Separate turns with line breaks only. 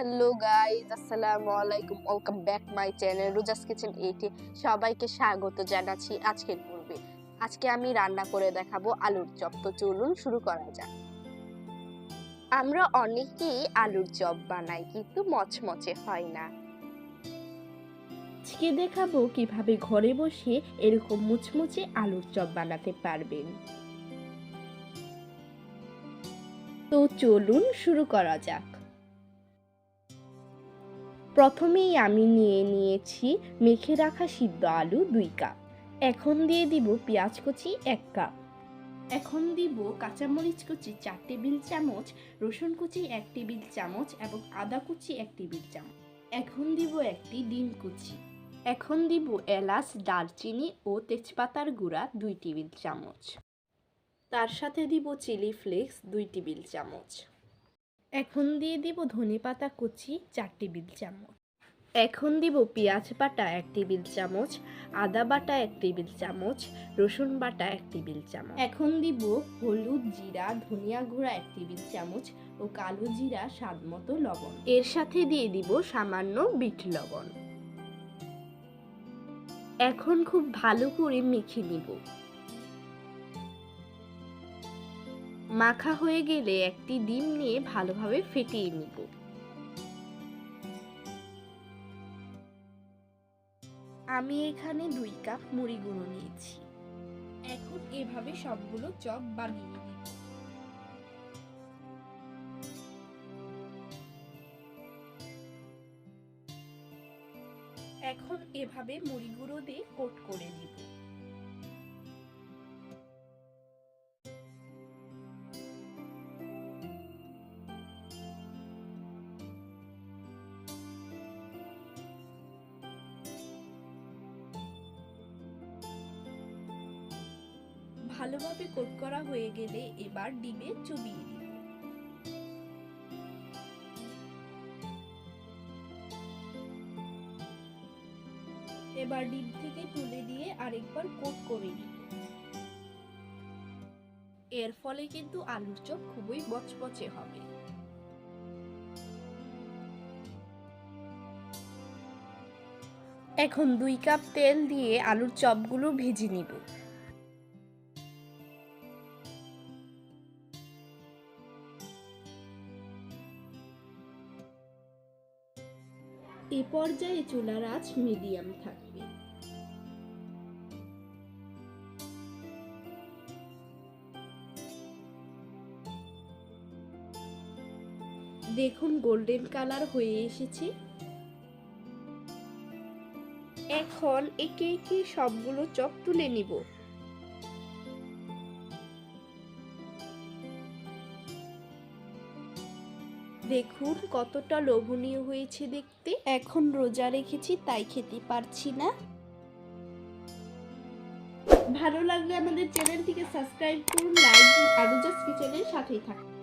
Hello guys আসসালামু আলাইকুম welcome back my channel Roja's kitchen এইটে সবাইকে স্বাগত জানাচ্ছি আজকের পূর্বে। আজকে আমি রান্না করে দেখাবো আলুর চপ। তো চলুন শুরু করা যাক। আমরা অনেকেই আলুর চপ বানাই, কিন্তু মচমচে হয় না।
আজকে দেখাবো কীভাবে ঘরে বসে এরকম মুচমুচে আলুর চপ বানাতে পারবেন। তো চলুন শুরু করা যাক। প্রথমেই আমি নিয়ে নিয়েছি মেখে রাখা সিদ্ধ আলু দুই কাপ। এখন দিয়ে দিব পেঁয়াজ কুচি এক কাপ। এখন দিব কাঁচামরিচ কুচি চার টেবিল চামচ, রসুন কুচি এক টেবিল চামচ এবং আদা কুচি এক টেবিল চামচ। এখন দিব একটি ডিম কুচি। এখন দিব এলাচ, দারচিনি ও তেজপাতার গুঁড়া দুই টেবিল চামচ। তার সাথে দিব চিলি ফ্লেক্স দুই টেবিল চামচ। এখন দিয়ে দিব ধনেপাতা কুচি, চার টেবিল চামচ। এখন দিব পেঁয়াজ বাটা, এক টেবিল চামচ, আদা বাটা, এক টেবিল চামচ, রসুন বাটা, এক টেবিল চামচ। এখন দিব হলুদ জিরা, ধনিয়া গুঁড়া, এক টেবিল চামচ ও কালো জিরা, স্বাদ মতো লবণ। এর সাথে দিয়ে দিব সামান্য বিট লবণ। এখন খুব ভালো করে মেখে নিব। মাখা হয়ে গেলে একটি ডিম নিয়ে ভালোভাবে ফেটিয়ে নিব। আমি এখানে দুই কাপ মুড়ি গুঁড়ো নিয়েছি। এখন এভাবে সবগুলো চপ বানিয়ে এখন এভাবে মুড়ি গুঁড়ো দিয়ে কোট করে নিব। ভালোভাবে কোট করা হয়ে গেলে এবার ডিমে চুবিয়ে দিব এবার ডিম থেকে তুলে দিয়ে আরেকবার কোট করে নিব এর ফলে কিন্তু আলুর চপ খুবই বচবচে হবে। এখন দুই কাপ তেল দিয়ে আলুর চপগুলো ভেজে নিব। এ পর্যায়ে চুলার আঁচ মিডিয়াম থাকবে। দেখুন গোল্ডেন কালার হয়ে এসেছে। এখন একে একে সবগুলো চপ তুলে নিব। দেখুন, কতটা লোভনীয় হয়েছে দেখতে। এখন রোজা রেখেছি, তাই খেতে পারছি না। ভালো লাগলে আমাদের চ্যানেলটিকে সাবস্ক্রাইব করুন, লাইক আরও জাস্ট কিচেনের সাথেই থাকুন।